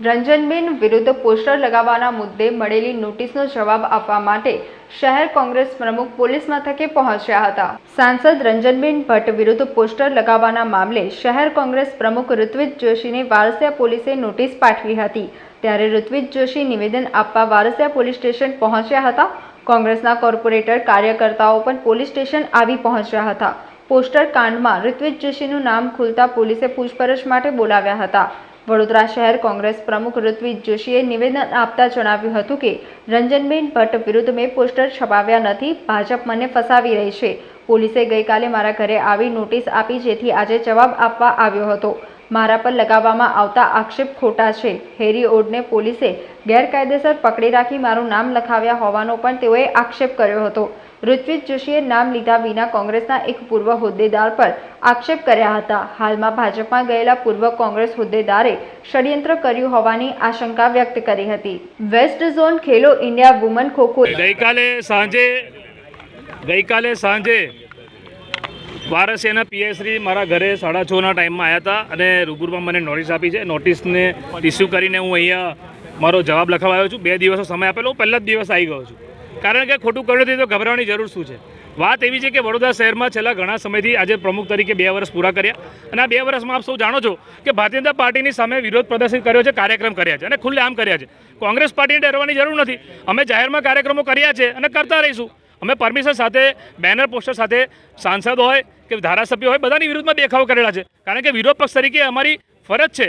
રંજનબેન વિરુદ્ધ પોસ્ટર લગાવવાના મુદ્દે મળેલી નોટિસનો જવાબ આપવા માટે શહેર કોંગ્રેસ પ્રમુખ પોલીસ મથકે પહોંચ્યા હતા. સાંસદ રંજનબેન ભટ્ટ વિરુદ્ધ પોસ્ટર લગાવવાના મામલે શહેર કોંગ્રેસ પ્રમુખ ઋત્વિજ જોશીને વારસિયા પોલીસે નોટિસ પાઠવી હતી. ત્યારે ઋત્વિજ જોશી નિવેદન આપવા વારસિયા પોલીસ સ્ટેશન પહોંચ્યા હતા. કોંગ્રેસના કોર્પોરેટર કાર્યકર્તાઓ પણ પોલીસ સ્ટેશન આવી પહોંચ્યા હતા. પોસ્ટર કાંડમાં ઋત્વિજ જોશીનું નામ ખુલતા પોલીસે પૂછપરછ માટે બોલાવ્યા હતા. વડોદરા શહેર કોંગ્રેસ પ્રમુખ ઋત્વિજ જોશીએ નિવેદન આપતા જણાવ્યું હતું કે, રંજનબેન ભટ્ટ વિરુદ્ધ મેં પોસ્ટર છપાવ્યા નથી, ભાજપ મને ફસાવી રહી છે. પોલીસે ગઈકાલે મારા ઘરે આવી નોટિસ આપી જેથી આજે જવાબ આપવા આવ્યો હતો. મારા પર લગાવવામાં આવતા આક્ષેપ ખોટા છે. હેરી ઓડને પોલીસે ગેરકાયદેસર પકડી રાખી મારું નામ લખાવ્યા હોવાનો પણ તેઓએ આક્ષેપ કર્યો હતો. ઋત્વિજ જોશીએ નામ લીધા વિના કોંગ્રેસના એક પૂર્વ હોદ્દેદાર પર આક્ષેપ કર્યા હતા. હાલમાં ભાજપમાં ગયેલા પૂર્વ કોંગ્રેસ હોદ્દેદારે ષડયંત્ર કર્યું હોવાની આશંકા વ્યક્ત કરી હતી. West zone Khelo India woman kho kho ગઈકાલે સાંજે ગઈકાલે સાંજે વારસિયાના પીએસશ્રી મારા ઘરે સાડા છના ટાઈમમાં આવ્યા હતા અને રૂબરૂમાં મને નોટિસ આપી છે. નોટિસને ઇસ્યુ કરીને હું અહીંયા મારો જવાબ લખાવા આવ્યો છું. બે દિવસનો સમય આપેલો. હું પહેલા જ દિવસ આવી ગયો છું. કારણ કે ખોટું કર્યું તો ગભરાવાની જરૂર શું છે? વાત એવી છે કે વડોદરા શહેરમાં છેલ્લા ઘણા સમયથી આજે પ્રમુખ તરીકે બે વર્ષ પૂરા કર્યા અને આ બે વર્ષમાં આપ સૌ જાણો છો કે ભારતીય જનતા પાર્ટીની સામે વિરોધ પ્રદર્શિત કર્યો છે, કાર્યક્રમ કર્યા છે અને ખુલ્લે આમ કર્યા છે. કોંગ્રેસ પાર્ટીને ડરવાની જરૂર નથી. અમે જાહેરમાં કાર્યક્રમો કર્યા છે અને કરતા રહીશું. અમે પરમિશન સાથે, બેનર પોસ્ટર સાથે સાંસદ હોય કે ધારાસભ્ય હોય બધાની વિરુદ્ધમાં દેખાવ કરેલા છે. કારણ કે વિરોધ પક્ષ તરીકે અમારી ફરજ છે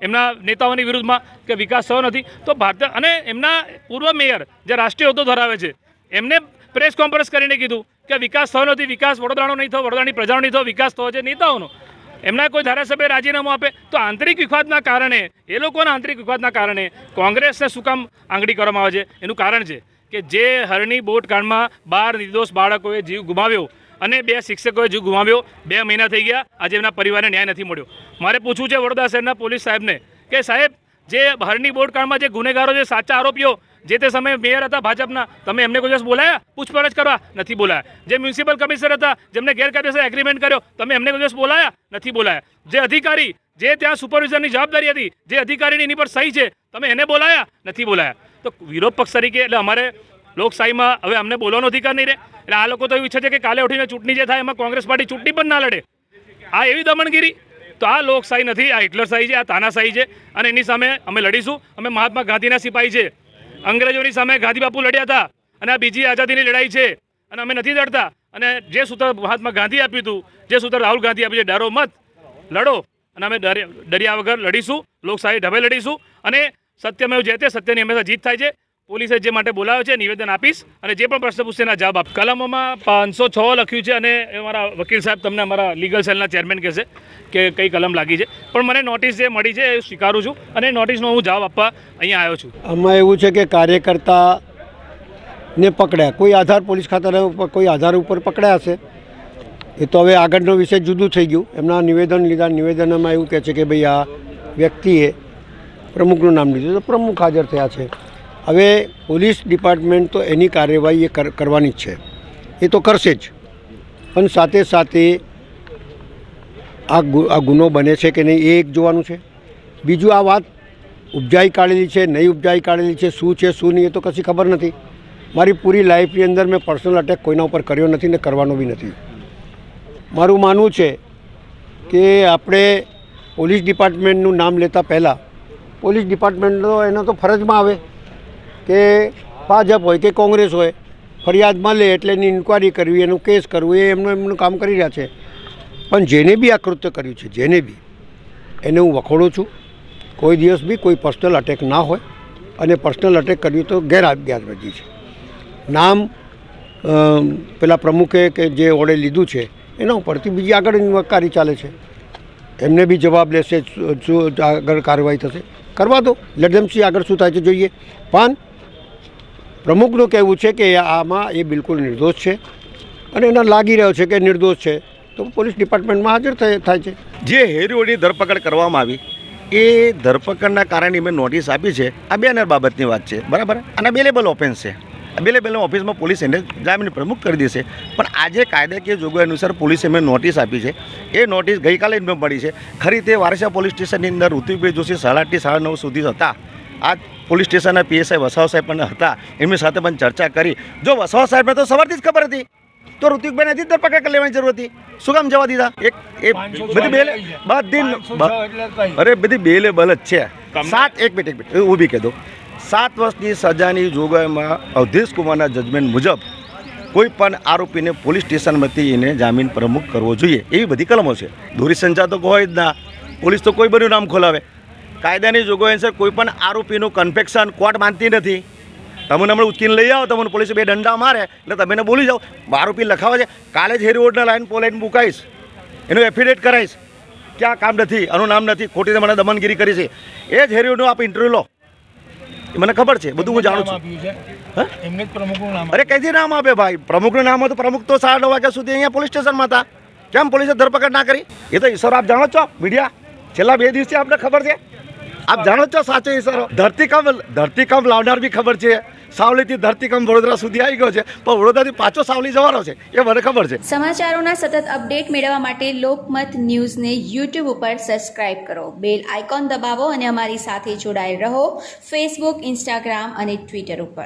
એમના નેતાઓની વિરુદ્ધમાં કે વિકાસ થયો નથી. તો ભારત અને એમના પૂર્વ મેયર જે રાષ્ટ્રીય હોદ્દો ધરાવે છે, એમને પ્રેસ કોન્ફરન્સ કરીને કીધું કે વિકાસ થયો નથી, વિકાસ વડોદરાનો નહીં થયો, વડોદરાની પ્રજાનો નહીં થયો, વિકાસ થયો છે નેતાઓનો. એમના કોઈ ધારાસભ્ય રાજીનામું આપે તો આંતરિક વિખવાદના કારણે, એ લોકોના આંતરિક વિખવાદના કારણે કોંગ્રેસને શું કામ આંગળી કરવામાં આવે છે? એનું કારણ છે કે જે હરણી બોટ કાંડમાં બાર નિર્દોષ બાળકોએ જીવ ગુમાવ્યો અને બે શિક્ષકોએ જીવ ગુમાવ્યો. બે મહિના થઈ ગયા. આજે એમના પરિવારને ન્યાય નથી મળ્યો. મારે પૂછવું છે વડોદરા શહેરના પોલીસ સાહેબને કે સાહેબ, જે બહારની બોર્ડકાળમાં જે ગુનેગારો છે સાચા આરોપીઓ જે તે સમયે મેયર હતા ભાજપના, તમે એમને કોઈ દિવસ બોલાયા? પૂછપરછ કરવા નથી બોલાયા. જે મ્યુનિસિપલ કમિશનર હતા, જેમને ગેરકાયદેસર એગ્રીમેન્ટ કર્યો, તમે એમને કોઈ દિવસ બોલાયા? નથી બોલાયા. જે અધિકારી, જે ત્યાં સુપરવિઝનની જવાબદારી હતી, જે અધિકારીની એની પર સહી છે, તમે એને બોલાયા? નથી બોલાયા. તો વિરોધ પક્ષ તરીકે, એટલે અમારે લોકશાહીમાં હવે અમને બોલવાનો અધિકાર નહીં રહે. એટલે આ લોકો તો એવું ઈચ્છે છે કે કાલે ઉઠીને ચૂંટણી જે થાય એમાં કોંગ્રેસ પાર્ટી ચૂંટણી પણ ના લડે. આ એવી દમણગીરી તો આ લોકશાહી નથી, આ હિટલરશાહી છે, આ તાનાશાહી છે. અને એની સામે અમે લડીશું. અમે મહાત્મા ગાંધીના સિપાહી છે. અંગ્રેજોની સામે ગાંધી બાપુ લડ્યા હતા. અને આ બીજી આઝાદીની લડાઈ છે. અને અમે નથી લડતા. અને જે સૂત્ર મહાત્મા ગાંધી આપ્યું હતું, જે સૂત્ર રાહુલ ગાંધી આપ્યું છે, ડરો મત, લડો. અને અમે ડર- ડર્યા વગર લડીશું. લોકશાહી ઢબે લડીશું. અને સત્યમેવ જયતે સત્યની હંમેશા જીત થાય છે. પોલીસે જે માટે બોલાવ્યો છે, નિવેદન આપીશ અને જે પણ પ્રશ્ન પૂછશે એના જવાબ આપ કલમોમાં પાંચસો છ લખ્યું છે અને અમારા વકીલ સાહેબ તમને અમારા લીગલ સેલના ચેરમેન કહેશે કે કઈ કલમ લાગી છે. પણ મને નોટિસ જે મળી છે એ સ્વીકારું છું અને નોટિસનો હું જવાબ આપવા અહીંયા આવ્યો છું. આમાં એવું છે કે કાર્યકર્તાને પકડ્યા. કોઈ આધાર પોલીસ ખાતાના ઉપર, કોઈ આધાર ઉપર પકડ્યા હશે? એ તો હવે આગળનો વિષય જુદું થઈ ગયું. એમના નિવેદન લીધા. નિવેદનમાં એવું કહે છે કે ભાઈ આ વ્યક્તિએ પ્રમુખનું નામ લીધું તો પ્રમુખ હાજર થયા છે. હવે પોલીસ ડિપાર્ટમેન્ટ તો એની કાર્યવાહી એ કરવાની જ છે. એ તો કરશે જ. પણ સાથે સાથે આ ગુનો બને છે કે નહીં એ એક જોવાનું છે. બીજું આ વાત ઉપજાઈ કાઢેલી છે, નહીં ઉપજાઈ કાઢેલી છે, શું છે, શું નહીં એ તો કશી ખબર નથી. મારી પૂરી લાઈફની અંદર મેં પર્સનલ અટેક કોઈના ઉપર કર્યો નથી ને કરવાનો બી નથી. મારું માનવું છે કે આપણે પોલીસ ડિપાર્ટમેન્ટનું નામ લેતા પહેલાં, પોલીસ ડિપાર્ટમેન્ટનો એનો તો ફરજમાં આવે. કે ભાજપ હોય કે કોંગ્રેસ હોય, ફરિયાદમાં લે એટલે એની ઇન્કવાયરી કરવી, એનું કેસ કરવું, એ એમનું એમનું કામ કરી રહ્યા છે. પણ જેને બી આ કૃત્ય કર્યું છે, જેને બી, એને હું વખોડું છું. કોઈ દિવસ બી કોઈ પર્સનલ અટેક ના હોય અને પર્સનલ અટેક કર્યું તો ગેરગેરવર્જી છે. નામ પેલા પ્રમુખે કે જે ઓડે લીધું છે, એના ઉપરથી બીજી આગળ ઇન્કવાયરી ચાલે છે. એમને બી જવાબ લેશે આગળ કાર્યવાહી થશે. કરવા દો લડમસી આગળ શું થાય છે, જોઈએ. પણ પ્રમુખનું કહેવું છે કે આમાં એ બિલકુલ નિર્દોષ છે અને એને લાગી રહ્યો છે કે નિર્દોષ છે. તો પોલીસ ડિપાર્ટમેન્ટમાં હાજર થાય છે. જે હેરીઓની ધરપકડ કરવામાં આવી, એ ધરપકડના કારણે મેં નોટિસ આપી છે. આ બે બાબતની વાત છે. બરાબર? અને બેલેબલ ઓફેન્સ છે. અવેલેબલ ઓફિસમાં પોલીસ એને જામીન પ્રમુખ કરી દેશે. પણ આજે કાયદાકીય જોગવાઈ અનુસાર પોલીસે મેં નોટિસ આપી છે. એ નોટિસ ગઈકાલે જ મેં મળી છે. ખરી તે વારસા પોલીસ સ્ટેશનની અંદર ઋતુભાઈ જોશી સાડા આઠથી સાડા નવ સુધી હતા. આ પોલીસ સ્ટેશનના પીએસઆઈ વસાવા સાહેબ પણ હતા. એમની સાથે પણ ચર્ચા કરી. જો વસાવા સાહેબને તો સવારથી જ ખબર હતી. તો ઋતિકભાઈ નથી ધરપકડ કરી લેવાની જરૂર હતી. શું કામ જવા દીધા? એક એ બધી બેલે બધી અરે બધી બેલેબલ જ છે. સાત એક મિનિટ એક મિનિટ ઊભી કહી દો સાત વર્ષની સજાની જોગવાઈમાં અવધેશ કુમારના જજમેન્ટ મુજબ કોઈ પણ આરોપીને પોલીસ સ્ટેશનમાંથી એને જામીન પ્રમુખ કરવો જોઈએ. એવી બધી કલમો છે. દોરી સંચાતક હોય જ ના. પોલીસ તો કોઈ બન્યું નામ ખોલાવે. કાયદાની જોગવાઈ અનુસાર કોઈ પણ આરોપીનું કન્ફેક્શન કોર્ટ માનતી નથી. તમને હમણાં ઉચકીને લઈ આવો તમને પોલીસે બે દંડા મારે એટલે તમે એને બોલી જાઓ. આરોપી લખાવે છે કાલે જ હેરી રોડના લાઈન પોલાઈન મુકાઈશ. એનું એફિડેટ કરાવીશ કે આ કામ નથી આનું નામ નથી ખોટી મને દમનગીરી કરી છે. એ જ હેરી રોડનું આપ ઇન્ટરવ્યુ લો. મને ખબર છે બધું હું જાણું છું. અરે કઈથી નામ આપે ભાઈ? પ્રમુખનું નામ હતું પ્રમુખ તો સાડા નવ વાગ્યા સુધી અહીંયા પોલીસ સ્ટેશનમાં હતા. કેમ પોલીસે ધરપકડ ના કરી? એ તો ઈશ્વર આપ જાણો છો મીડિયા. છેલ્લા બે દિવસથી આપને ખબર છે. આપ જાણો છો સાચો ઈશારો? ધરતીકંપ ધરતીકંપ લાવનાર બી ખબર છે. સાવલીથી ધરતીકંપ વડોદરા સુધી આવી ગયો છે. પણ વડોદરાથી પાછો સાવલી જવાનો છે. એ મને ખબર છે. સમાચારોના સતત અપડેટ મેળવવા માટે લોકમત ન્યૂઝને યુટ્યુબ ઉપર સબસ્ક્રાઇબ કરો. બેલ આઇકોન દબાવો અને અમારી સાથે જોડાયેલ રહો. ફેસબુક ઇન્સ્ટાગ્રામ અને ટ્વિટર ઉપર.